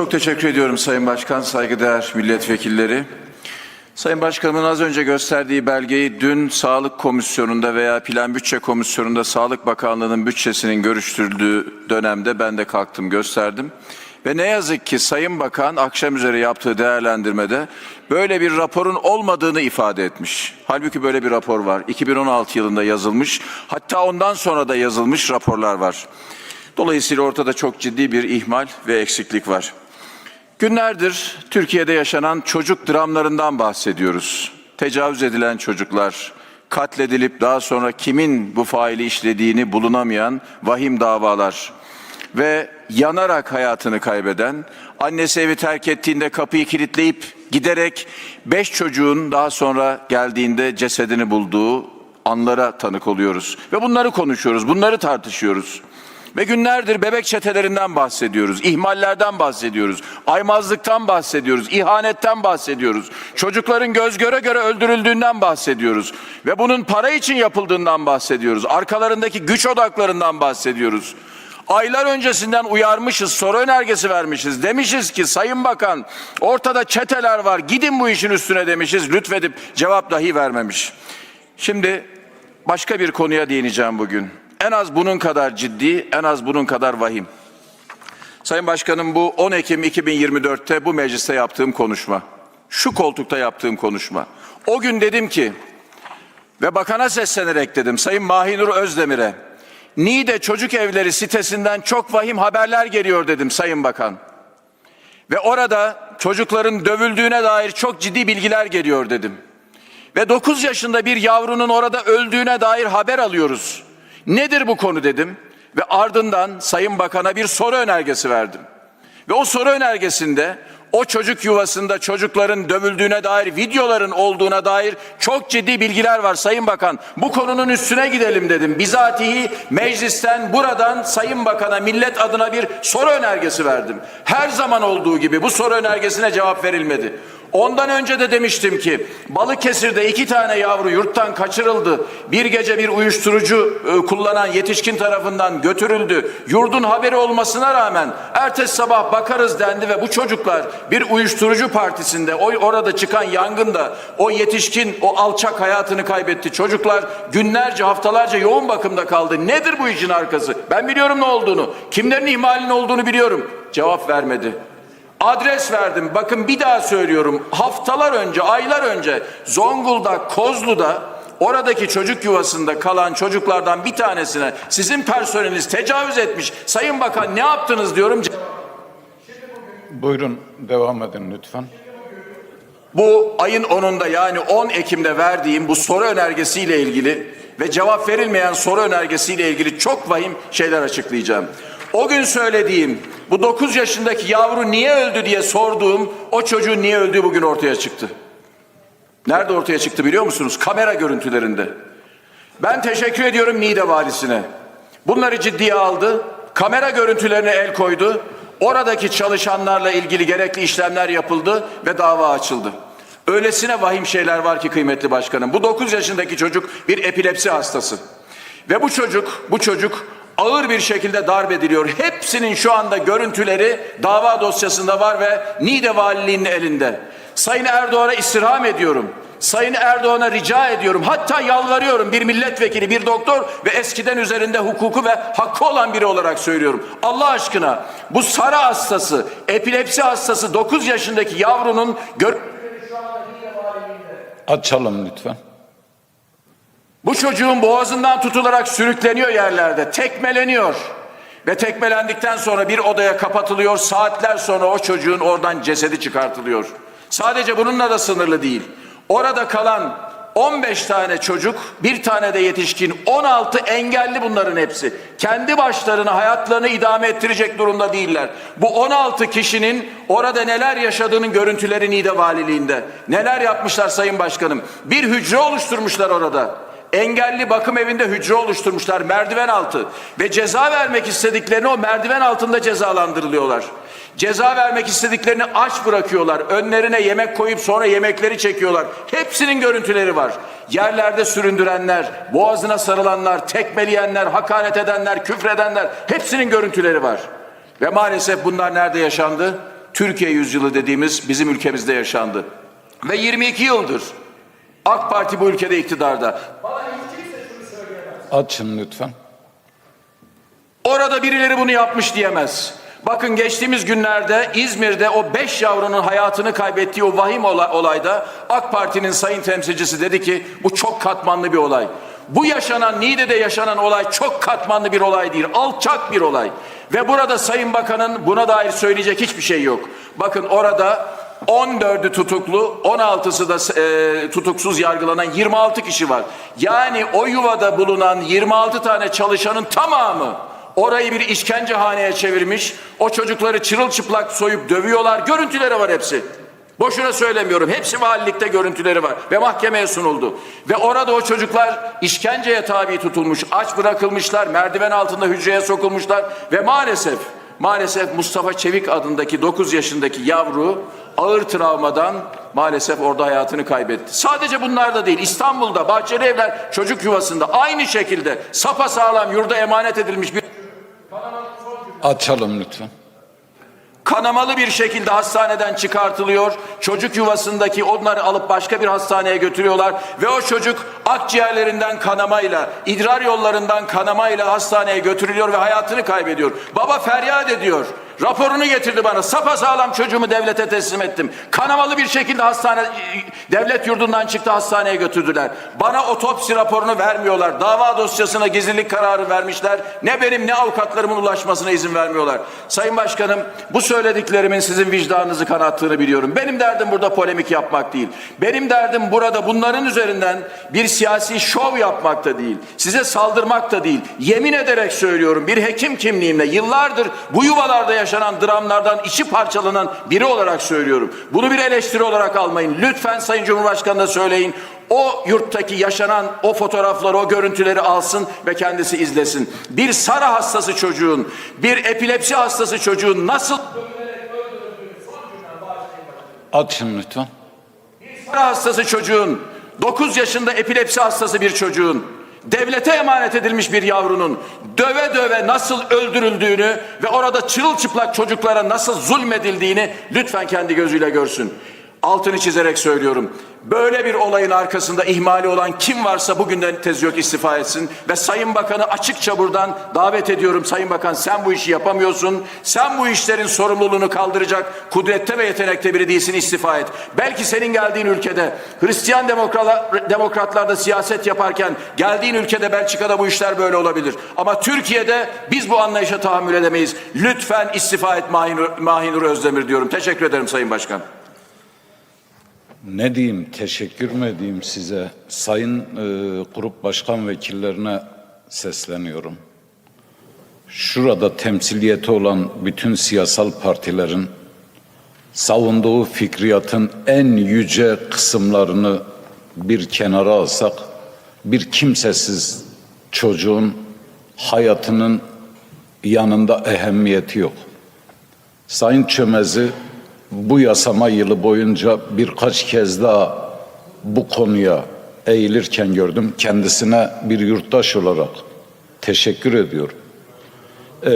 Çok teşekkür ediyorum Sayın Başkan, saygıdeğer milletvekilleri. Sayın Başkanımın az önce gösterdiği belgeyi dün Sağlık Komisyonu'nda veya Plan Bütçe Komisyonu'nda Sağlık Bakanlığı'nın bütçesinin görüştürüldüğü dönemde ben de kalktım gösterdim. Ve ne yazık ki Sayın Bakan akşam üzere yaptığı değerlendirmede böyle bir raporun olmadığını ifade etmiş. Halbuki böyle bir rapor var. 2016 yılında yazılmış. Hatta ondan sonra da yazılmış raporlar var. Dolayısıyla ortada çok ciddi bir ihmal ve eksiklik var. Günlerdir Türkiye'de yaşanan çocuk dramlarından bahsediyoruz. Tecavüz edilen çocuklar, katledilip daha sonra kimin bu faili işlediğini bulunamayan vahim davalar ve yanarak hayatını kaybeden, annesi evi terk ettiğinde kapıyı kilitleyip giderek beş çocuğun daha sonra geldiğinde cesedini bulduğu anlara tanık oluyoruz. Ve bunları konuşuyoruz, bunları tartışıyoruz. Ve günlerdir bebek çetelerinden bahsediyoruz, ihmallerden bahsediyoruz, aymazlıktan bahsediyoruz, ihanetten bahsediyoruz. Çocukların göz göre göre öldürüldüğünden bahsediyoruz. Ve bunun para için yapıldığından bahsediyoruz. Arkalarındaki güç odaklarından bahsediyoruz. Aylar öncesinden uyarmışız, soru önergesi vermişiz. Demişiz ki Sayın Bakan ortada çeteler var gidin bu işin üstüne demişiz. Lütfedip cevap dahi vermemiş. Şimdi başka bir konuya değineceğim bugün. En az bunun kadar ciddi, en az bunun kadar vahim. Sayın Başkanım bu 10 Ekim 2024'te bu mecliste yaptığım konuşma. Şu koltukta yaptığım konuşma. O gün dedim ki ve bakana seslenerek dedim Sayın Mahinur Özdemir'e Niğde Çocuk Evleri sitesinden çok vahim haberler geliyor dedim Sayın Bakan. Ve orada çocukların dövüldüğüne dair çok ciddi bilgiler geliyor dedim. Ve 9 yaşında bir yavrunun orada öldüğüne dair haber alıyoruz. Nedir bu konu dedim ve ardından Sayın Bakan'a bir soru önergesi verdim. Ve o soru önergesinde o çocuk yuvasında çocukların dövüldüğüne dair videoların olduğuna dair çok ciddi bilgiler var Sayın Bakan. Bu konunun üstüne gidelim dedim. Bizatihi meclisten buradan Sayın Bakan'a millet adına bir soru önergesi verdim. Her zaman olduğu gibi bu soru önergesine cevap verilmedi. Ondan önce de demiştim ki Balıkesir'de iki tane yavru yurttan kaçırıldı. Bir gece bir uyuşturucu e, kullanan yetişkin tarafından götürüldü. Yurdun haberi olmasına rağmen ertesi sabah bakarız dendi ve bu çocuklar bir uyuşturucu partisinde o orada çıkan yangında o yetişkin o alçak hayatını kaybetti. Çocuklar günlerce haftalarca yoğun bakımda kaldı. Nedir bu işin arkası? Ben biliyorum ne olduğunu. Kimlerin ihmalinin olduğunu biliyorum. Cevap vermedi. Adres verdim. Bakın bir daha söylüyorum. Haftalar önce, aylar önce Zonguldak Kozlu'da oradaki çocuk yuvasında kalan çocuklardan bir tanesine sizin personeliniz tecavüz etmiş. Sayın Bakan ne yaptınız diyorum. Buyurun devam edin lütfen. Bu ayın 10'unda yani 10 Ekim'de verdiğim bu soru önergesiyle ilgili ve cevap verilmeyen soru önergesiyle ilgili çok vahim şeyler açıklayacağım. O gün söylediğim bu 9 yaşındaki yavru niye öldü diye sorduğum o çocuğun niye öldüğü bugün ortaya çıktı. Nerede ortaya çıktı biliyor musunuz? Kamera görüntülerinde. Ben teşekkür ediyorum Niğde valisine. Bunları ciddiye aldı. Kamera görüntülerine el koydu. Oradaki çalışanlarla ilgili gerekli işlemler yapıldı ve dava açıldı. Öylesine vahim şeyler var ki kıymetli başkanım. Bu 9 yaşındaki çocuk bir epilepsi hastası. Ve bu çocuk, bu çocuk ağır bir şekilde darp ediliyor. Hepsinin şu anda görüntüleri dava dosyasında var ve Niğde Valiliğinin elinde. Sayın Erdoğan'a istirham ediyorum. Sayın Erdoğan'a rica ediyorum. Hatta yalvarıyorum bir milletvekili, bir doktor ve eskiden üzerinde hukuku ve hakkı olan biri olarak söylüyorum. Allah aşkına bu sarı hastası, epilepsi hastası 9 yaşındaki yavrunun gör Açalım lütfen. Bu çocuğun boğazından tutularak sürükleniyor yerlerde, tekmeleniyor. Ve tekmelendikten sonra bir odaya kapatılıyor. Saatler sonra o çocuğun oradan cesedi çıkartılıyor. Sadece bununla da sınırlı değil. Orada kalan 15 tane çocuk, bir tane de yetişkin, 16 engelli bunların hepsi. Kendi başlarına hayatlarını idame ettirecek durumda değiller. Bu 16 kişinin orada neler yaşadığının görüntüleri Niğde Valiliğinde. Neler yapmışlar Sayın Başkanım? Bir hücre oluşturmuşlar orada. Engelli bakım evinde hücre oluşturmuşlar merdiven altı ve ceza vermek istediklerini o merdiven altında cezalandırılıyorlar. Ceza vermek istediklerini aç bırakıyorlar. Önlerine yemek koyup sonra yemekleri çekiyorlar. Hepsinin görüntüleri var. Yerlerde süründürenler, boğazına sarılanlar, tekmeleyenler, hakaret edenler, küfredenler hepsinin görüntüleri var. Ve maalesef bunlar nerede yaşandı? Türkiye yüzyılı dediğimiz bizim ülkemizde yaşandı. Ve 22 yıldır AK Parti bu ülkede iktidarda. Açın lütfen. Orada birileri bunu yapmış diyemez. Bakın geçtiğimiz günlerde İzmir'de o beş yavrunun hayatını kaybettiği o vahim ola- olayda AK Parti'nin sayın temsilcisi dedi ki bu çok katmanlı bir olay. Bu yaşanan Niğde'de yaşanan olay çok katmanlı bir olay değil, alçak bir olay. Ve burada Sayın Bakan'ın buna dair söyleyecek hiçbir şey yok. Bakın orada 14'ü tutuklu, 16'sı da e, tutuksuz yargılanan 26 kişi var. Yani o yuvada bulunan 26 tane çalışanın tamamı Orayı bir işkencehaneye çevirmiş. O çocukları çırılçıplak soyup dövüyorlar. Görüntüleri var hepsi. Boşuna söylemiyorum. Hepsi valilikte görüntüleri var. Ve mahkemeye sunuldu. Ve orada o çocuklar işkenceye tabi tutulmuş. Aç bırakılmışlar. Merdiven altında hücreye sokulmuşlar. Ve maalesef Maalesef Mustafa Çevik adındaki 9 yaşındaki yavru ağır travmadan maalesef orada hayatını kaybetti. Sadece bunlar da değil. İstanbul'da Bahçeli Evler çocuk yuvasında aynı şekilde sapasağlam yurda emanet edilmiş bir Açalım lütfen. kanamalı bir şekilde hastaneden çıkartılıyor. Çocuk yuvasındaki onları alıp başka bir hastaneye götürüyorlar ve o çocuk akciğerlerinden kanamayla, idrar yollarından kanamayla hastaneye götürülüyor ve hayatını kaybediyor. Baba feryat ediyor. Raporunu getirdi bana. Sapasağlam çocuğumu devlete teslim ettim. Kanamalı bir şekilde hastane devlet yurdundan çıktı hastaneye götürdüler. Bana otopsi raporunu vermiyorlar. Dava dosyasına gizlilik kararı vermişler. Ne benim ne avukatlarımın ulaşmasına izin vermiyorlar. Sayın Başkanım bu söylediklerimin sizin vicdanınızı kanattığını biliyorum. Benim derdim burada polemik yapmak değil. Benim derdim burada bunların üzerinden bir siyasi şov yapmak da değil. Size saldırmak da değil. Yemin ederek söylüyorum bir hekim kimliğimle yıllardır bu yuvalarda yaşanan dramlardan içi parçalanan biri olarak söylüyorum. Bunu bir eleştiri olarak almayın. Lütfen Sayın Cumhurbaşkanı'na söyleyin. O yurttaki yaşanan o fotoğrafları, o görüntüleri alsın ve kendisi izlesin. Bir Sara hastası çocuğun, bir epilepsi hastası çocuğun nasıl Açın lütfen. Sara hastası çocuğun, 9 yaşında epilepsi hastası bir çocuğun, devlete emanet edilmiş bir yavrunun döve döve nasıl öldürüldüğünü ve orada çırılçıplak çocuklara nasıl zulmedildiğini lütfen kendi gözüyle görsün. Altını çizerek söylüyorum. Böyle bir olayın arkasında ihmali olan kim varsa bugünden tez yok istifa etsin. Ve Sayın Bakan'ı açıkça buradan davet ediyorum. Sayın Bakan sen bu işi yapamıyorsun. Sen bu işlerin sorumluluğunu kaldıracak kudrette ve yetenekte biri değilsin istifa et. Belki senin geldiğin ülkede Hristiyan demokratlar, demokratlar da siyaset yaparken geldiğin ülkede Belçika'da bu işler böyle olabilir. Ama Türkiye'de biz bu anlayışa tahammül edemeyiz. Lütfen istifa et Mahinur, Mahinur Özdemir diyorum. Teşekkür ederim Sayın Başkan. Ne diyeyim, teşekkür mü edeyim size? Sayın e, grup başkan vekillerine sesleniyorum. Şurada temsiliyeti olan bütün siyasal partilerin savunduğu fikriyatın en yüce kısımlarını bir kenara alsak, bir kimsesiz çocuğun hayatının yanında ehemmiyeti yok. Sayın Çömez'i bu yasama yılı boyunca birkaç kez daha bu konuya eğilirken gördüm. Kendisine bir yurttaş olarak teşekkür ediyorum. Ee,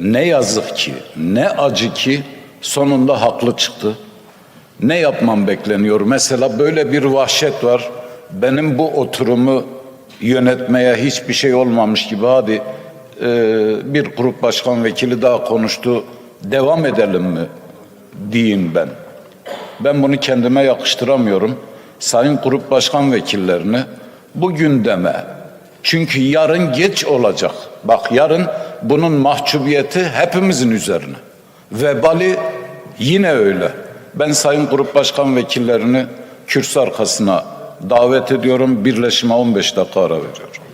ne yazık ki, ne acı ki sonunda haklı çıktı. Ne yapmam bekleniyor? Mesela böyle bir vahşet var. Benim bu oturumu yönetmeye hiçbir şey olmamış gibi hadi e, bir grup başkan vekili daha konuştu. Devam edelim mi? Diyeyim ben. Ben bunu kendime yakıştıramıyorum. Sayın grup başkan vekillerini bu gündeme çünkü yarın geç olacak. Bak yarın bunun mahcubiyeti hepimizin üzerine. Vebali yine öyle. Ben sayın grup başkan vekillerini kürsü arkasına davet ediyorum. Birleşime 15 dakika ara veriyorum.